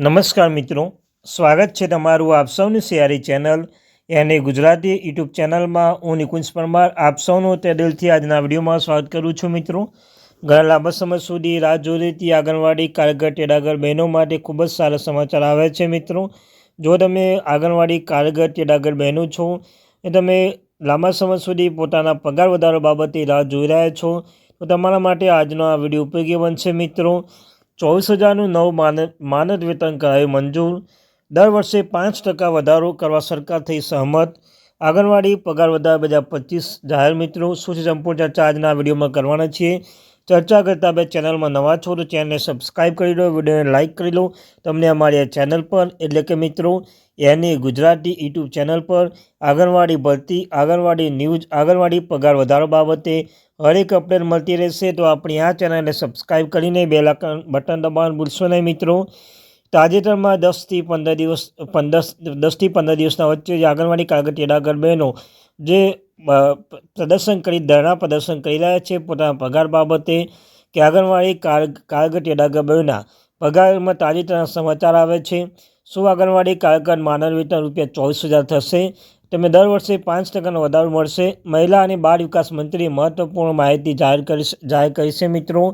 નમસ્કાર મિત્રો, સ્વાગત છે તમારું આપ સૌની સિયારી ચેનલ અને ગુજરાતી યુટ્યુબ ચેનલમાં. હું નિકુંજ પરમાર, આપ સૌનું તે દિલથી આજના વિડીયોમાં સ્વાગત કરું છું મિત્રો. ઘણા લાંબા સમય સુધી રાહ જોઈ રહેતી આંગણવાડી, કારગર, ટેડાગર બહેનો માટે ખૂબ જ સારા સમાચાર આવે છે મિત્રો. જો તમે આંગણવાડી, કારગર, ટેડાગર બહેનો છો, એ તમે લાંબા સમય સુધી પોતાના પગાર વધારો બાબતે રાહ જોઈ રહ્યા છો, તો તમારા માટે આજનો આ વીડિયો ઉપયોગી બનશે મિત્રો. ચોવીસ હજારનું નવું માનદ માનદ વેતન કરાયું મંજૂર. દર વર્ષે પાંચ ટકા વધારો કરવા સરકાર થઈ સહમત. આંગણવાડી પગાર વધારા બે હજાર પચીસ. જાહેર મિત્રો, શું છે સંપૂર્ણ ચર્ચા? આજના વિડીયોમાં કરવાના છીએ. ચર્ચા કરતાં બે ચેનલમાં નવા છો તો ચેનલને સબસ્ક્રાઈબ કરી લો, વિડીયોને લાઇક કરી લો. તમને અમારી આ ચેનલ પર, એટલે કે મિત્રો, એની ગુજરાતી યુટ્યુબ ચેનલ પર આંગણવાડી ભરતી, આંગણવાડી ન્યૂઝ, આંગણવાડી પગાર વધારો બાબતે હરેક અપડેટ મળતી રહેશે તો આપણી આ ચેનલને સબસ્ક્રાઈબ કરીને બેલ બટન દબાવવાનું ભૂલશો નહીં મિત્રો. તાજેતરમાં દસથી પંદર દિવસ, પંદર દસથી પંદર દિવસના વચ્ચે જે આંગણવાડી કાગળ બહેનો જે પ્રદર્શન કરી, ધરણા પ્રદર્શન કરી રહ્યા છે. પોતાના પગાર બાબતે કે આંગણવાડી કારગર તેડાગર બહેનોના પગારમાં તાજેતરના સમાચાર આવે છે. શું આંગણવાડી કારગર માનવ વેતન રૂપિયા ચોવીસ હજાર થશે? તેમને દર વર્ષે પાંચ ટકાનો વધારો મળશે. મહિલા અને બાળ વિકાસ મંત્રીએ મહત્વપૂર્ણ માહિતી જાહેર કરી જાહેર કરી છે, મિત્રો.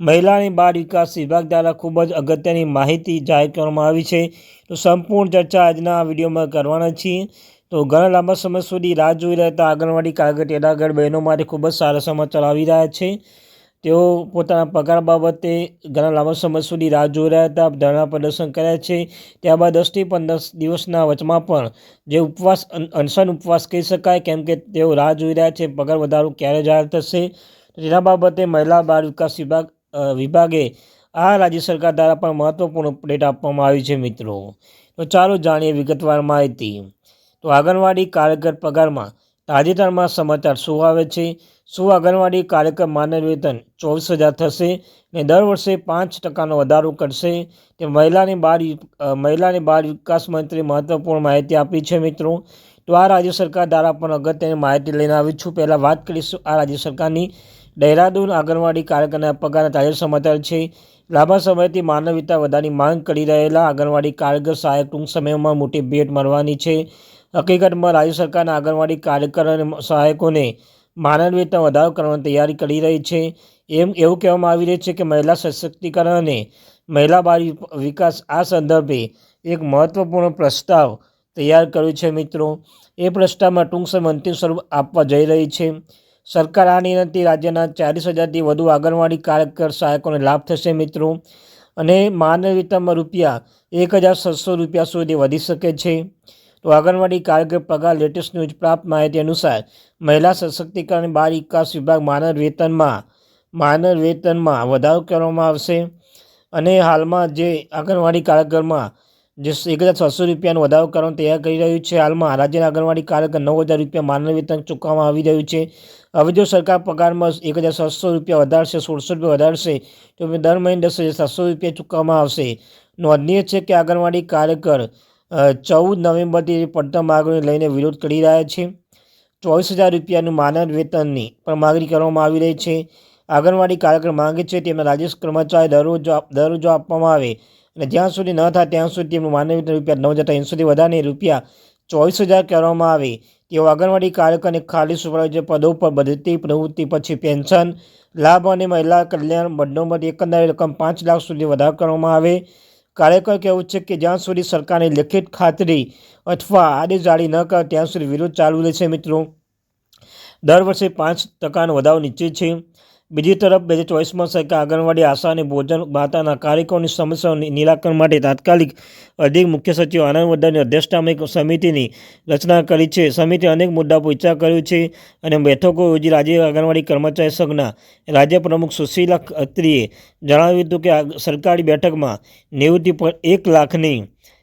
મહિલા અને બાળ વિકાસ વિભાગ દ્વારા ખૂબ જ અગત્યની માહિતી જાહેર કરવામાં આવી છે. તો સંપૂર્ણ ચર્ચા આજના વિડીયોમાં કરવાના છીએ. તો ઘણા લાંબા સમય સુધી રાહ જોઈ રહેતા આંગણવાડી કાગળ તેડાગઢ બહેનો માટે ખૂબ જ સારા સમાચાર આવી રહ્યા છે. તેઓ પોતાના પગાર બાબતે ઘણા લાંબા સમય સુધી રાહ જોઈ રહ્યા હતા, ધરણા પ્રદર્શન કર્યા છે. ત્યારબાદ દસથી પંદર દિવસના વચમાં પણ જે ઉપવાસ અનશન ઉપવાસ કહી શકાય, કેમ કે તેઓ રાહ જોઈ રહ્યા છે, પગાર વધારો ક્યારે જાહેર થશે? તેના બાબતે મહિલા બાળ વિકાસ વિભાગ વિભાગે આ રાજ્ય સરકાર દ્વારા પણ મહત્ત્વપૂર્ણ અપડેટ આપવામાં આવી છે મિત્રો. તો ચાલો જાણીએ વિગતવાર માહિતી. તો આંગણવાડી કાર્યકર પગારમાં તાજેતરમાં સમાચાર શું આવે છે? શું આંગણવાડી કાર્યક્રમ માનવ વેતન ચોવીસ હજાર થશે ને દર વર્ષે પાંચ ટકાનો વધારો કરશે? તે મહિલાની બાળ મહિલાની બાળ વિકાસ મંત્રી મહત્વપૂર્ણ માહિતી આપી છે મિત્રો. તો આ રાજ્ય સરકાર દ્વારા પણ અગત્યની માહિતી લઈને આવી છું, પહેલાં વાત કરીશું આ રાજ્ય સરકારની દહેરાદૂન આંગણવાડી કાર્યકરના પગારના તાજા સમાચાર છે. લાંબા સમયથી માનવીતા વધારની માંગ કરી રહેલા આંગણવાડી કારગર સહાયક ટૂંક સમયમાં મોટી ભેટ મળવાની છે. હકીકતમાં રાજ્ય સરકારના આંગણવાડી કાર્યકર અને સહાયકોને માનવ વેતન વધારો કરવાની તૈયારી કરી રહી છે. એમ એવું કહેવામાં આવી રહ્યું છે કે મહિલા સશક્તિકરણ અને મહિલા બાળ વિકાસ આ સંદર્ભે એક મહત્ત્વપૂર્ણ પ્રસ્તાવ તૈયાર કર્યો છે મિત્રો. એ પ્રસ્તાવમાં ટૂંક સમય અંતિમ સ્વરૂપ આપવા જઈ રહી છે. સરકાર આ નિર્ણયથી રાજ્યના ચાલીસ હજારથી વધુ આંગણવાડી કાર્યકર સહાયકોને લાભ થશે મિત્રો. અને માનવ વેતનમાં રૂપિયા એક હજાર છસો રૂપિયા સુધી વધી શકે છે. તો આંગણવાડી કારગર પગાર લેટેસ્ટ ન્યૂઝ પ્રાપ્ત માહિતી અનુસાર, મહિલા સશક્તિકરણ બાળ વિકાસ વિભાગ માનવ વેતનમાં માનવ વેતનમાં વધારો કરવામાં આવશે અને હાલમાં જે આંગણવાડી કારગરમાં જે એક હજાર છસો રૂપિયાનો વધારો કરવાનું તૈયાર કરી રહ્યું છે, હાલમાં રાજ્યના આંગણવાડી કાર્યકર નવ હજાર રૂપિયા માનવ વેતન ચૂકવવામાં આવી રહ્યું છે. હવે જો સરકાર પગારમાં એક હજાર છસો રૂપિયા વધારશે, સોળસો રૂપિયા વધારશે, તો દર મહિને દસ હજાર સાતસો રૂપિયા ચૂકવવામાં આવશે. નોંધનીય છે કે આંગણવાડી કાર્યકર ચૌદ નવેમ્બરથી પડતર માગણી લઈને વિરોધ કરી રહ્યા છે. ચોવીસ હજાર રૂપિયાનું માનદ વેતનની પણ માગણી કરવામાં આવી રહી છે. આંગણવાડી કાર્યક્રમ માંગે છે તેમના રાજ્ય કર્મચારી દરરોજ દરરોજો આપવામાં આવે અને જ્યાં સુધી ન થાય ત્યાં સુધી તેમનું માનવ વેતન રૂપિયા નવ હજાર ત્રણસોથી વધારે રૂપિયા ચોવીસ હજાર કરવામાં આવે. તેઓ આંગણવાડી કાર્યકરને ખાલી સુપરવાઇઝર પદો પર બધતી પ્રવૃત્તિ પછી પેન્શન, લાભ અને મહિલા કલ્યાણ બંને એકંદરે રકમ પાંચ લાખ સુધી વધારો કરવામાં આવે. કાર્યકર કહેવું છે કે જ્યાં સુધી સરકારની લેખિત ખાતરી અથવા આદેશ જારી ન કરે, ત્યાં સુધી વિરોધ ચાલુ રહેશે મિત્રો. દર વર્ષે પાંચ ટકાનો વધારો નીચે છે. બીજી તરફ બે હજાર ચોવીસમાં સરકાર આંગણવાડી આશા અને ભોજન માતાના કાર્યક્રમોની સમસ્યાઓની નિરાકરણ માટે તાત્કાલિક અધિક મુખ્ય સચિવ આનંદ વડ્ડાની અધ્યક્ષતામાં એક સમિતિની રચના કરી છે. સમિતિએ અનેક મુદ્દા પર વિચાર કર્યો છે અને બેઠકો યોજી રાજ્ય આંગણવાડી કર્મચારી સંઘના રાજ્ય પ્રમુખ સુશીલા ખત્રીએ જણાવ્યું હતું કે સરકારી બેઠકમાં નેવુંથી એક લાખની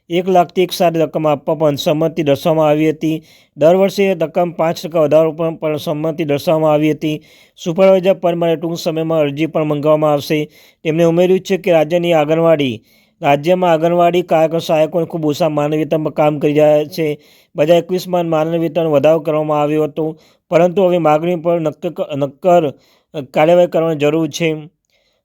એક લાખથી એક સાથે રકમ આપવા પણ સંમતિ દર્શાવવામાં આવી હતી. દર વર્ષે રકમ પાંચ ટકા વધારો પણ સંમતિ દર્શાવવામાં આવી હતી. સુપરવાઇઝર પદ મારે ટૂંક સમયમાં અરજી પણ મંગાવવામાં આવશે. તેમણે ઉમેર્યું છે કે રાજ્યની આંગણવાડી રાજ્યમાં આંગણવાડી કાર્યકર સહાયકોને ખૂબ ઓછા માનવીતામાં કામ કરી રહ્યા છે. બધા એકવીસમાં માનવ વધારો કરવામાં આવ્યો હતો. પરંતુ હવે માગણી પર નક્કર નક્કર કાર્યવાહી કરવાની જરૂર છે.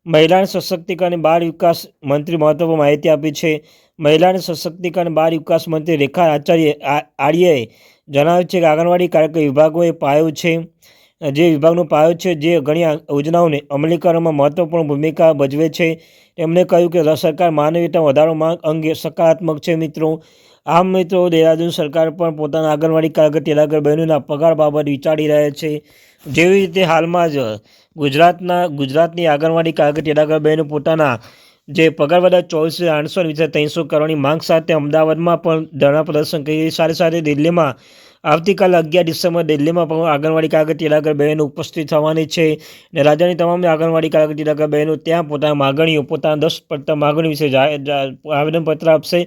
મહિલા સશક્તિકરણ બાળ વિકાસ મંત્રી મહત્વપૂર્ણ માહિતી આપી છે. મહિલા અને સશક્તિકરણ બાળ વિકાસ મંત્રી રેખા આચાર્ય આર્યએ જણાવ્યું છે કે આંગણવાડી કાર્યક્રમ વિભાગોએ પાયો છે, જે વિભાગનો પાયો છે, જે ઘણી યોજનાઓને અમલીકરણમાં મહત્વપૂર્ણ ભૂમિકા ભજવે છે. તેમણે કહ્યું કે સરકાર માનવીયતા વધારવા માંગ અંગે સકારાત્મક છે મિત્રો. આમ મિત્રો, દેહરાદૂન સરકાર પણ પોતાના આંગણવાડી કાર્યકર તેલાગર બહેનોના પગાર બાબત વિચારી રહ્યા છે. જેવી રીતે હાલમાં જ ગુજરાતના, ગુજરાતની આંગણવાડી કાર્યકર તેલાગર બહેનો પોતાના જે પગાર વધારે ચોવીસો આઠસો અને વીસ ત્રણસો કરવાની માંગ સાથે અમદાવાદમાં પણ ધરણા પ્રદર્શન કરી સાથે સાથે દિલ્હીમાં આવતીકાલે અગિયાર ડિસેમ્બર દિલ્હીમાં પણ આંગણવાડી કાર્યકર બહેનો ઉપસ્થિત થવાની છે અને રાજ્યની તમામ આંગણવાડી કાર્યકર બહેનો ત્યાં પોતાના માગણીઓ, પોતાના દસ પડતા માગણી વિશે આવેદનપત્ર આપશે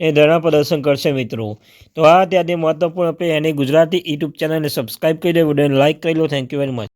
એ ધરણા પ્રદર્શન કરશે મિત્રો. તો આ ત્યાંથી મહત્વપૂર્ણ આપણે એની ગુજરાતી યુટ્યુબ ચેનલને સબસ્ક્રાઈબ કરી દો, વિડીયોને લાઇક કરી લો. Thank you very much